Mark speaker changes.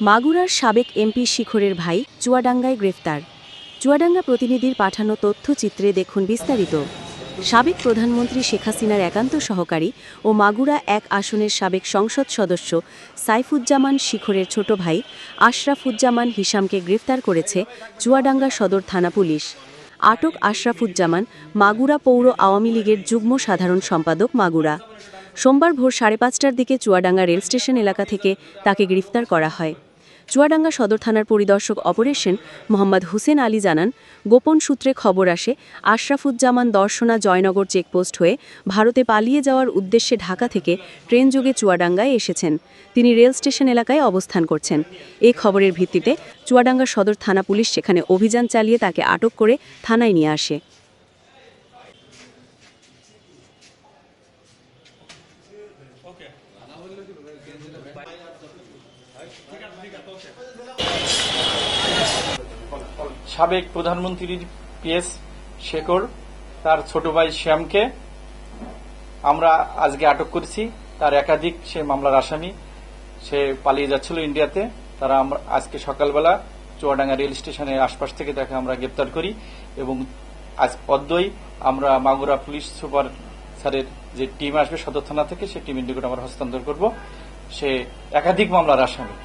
Speaker 1: মাগুরার সাবেক এমপি শিখরের ভাই চুয়াডাঙ্গায় গ্রেফতার। চুয়াডাঙ্গা প্রতিনিধির পাঠানো তথ্যচিত্রে দেখুন বিস্তারিত। সাবেক প্রধানমন্ত্রী শেখ হাসিনার একান্ত সহকারী ও মাগুরা এক আসনের সাবেক সংসদ সদস্য সাইফুজ্জামান শিখরের ছোট ভাই আশরাফুজ্জামান হিসামকে গ্রেফতার করেছে চুয়াডাঙ্গা সদর থানা পুলিশ। আটক আশরাফুজ্জামান মাগুরা পৌর আওয়ামী লীগের যুগ্ম সাধারণ সম্পাদক মাগুরা। সোমবার ভোর সাড়ে পাঁচটার দিকে চুয়াডাঙ্গা রেল স্টেশন এলাকা থেকে তাকে গ্রেফতার করা হয়। চুয়াডাঙ্গা সদর থানার পরিদর্শক অপারেশন মোহাম্মদ হুসেন আলী জানান, গোপন সূত্রে খবর আসে, আশরাফুজ্জামান দর্শনা জয়নগর চেকপোস্ট হয়ে ভারতে পালিয়ে যাওয়ার উদ্দেশ্যে ঢাকা থেকে ট্রেন যোগে চুয়াডাঙ্গায় এসেছেন। তিনি রেল স্টেশন এলাকায় অবস্থান করছেন। এই খবরের ভিত্তিতে চুয়াডাঙ্গা সদর থানা পুলিশ সেখানে অভিযান চালিয়ে তাকে আটক করে থানায় নিয়ে আসে।
Speaker 2: সাবেক প্রধানমন্ত্রীর পিএস শেখর, তার ছোট ভাই শ্যামকে আমরা আজকে আটক করেছি। তার একাধিক সে মামলার আসামি, সে পালিয়ে যাচ্ছিল ইন্ডিয়াতে। তারা আমরা আজকে সকালবেলা চুয়াডাঙ্গা রেল স্টেশনের আশপাশ থেকে তাকে আমরা গ্রেপ্তার করি এবং আজ পদ্মই আমরা মাগুরা পুলিশ সুপার স্যারের যে টিম আসবে সদর থানা থেকে সেই টিমের নিকট আমরা হস্তান্তর করব। সে একাধিক মামলার আসামি।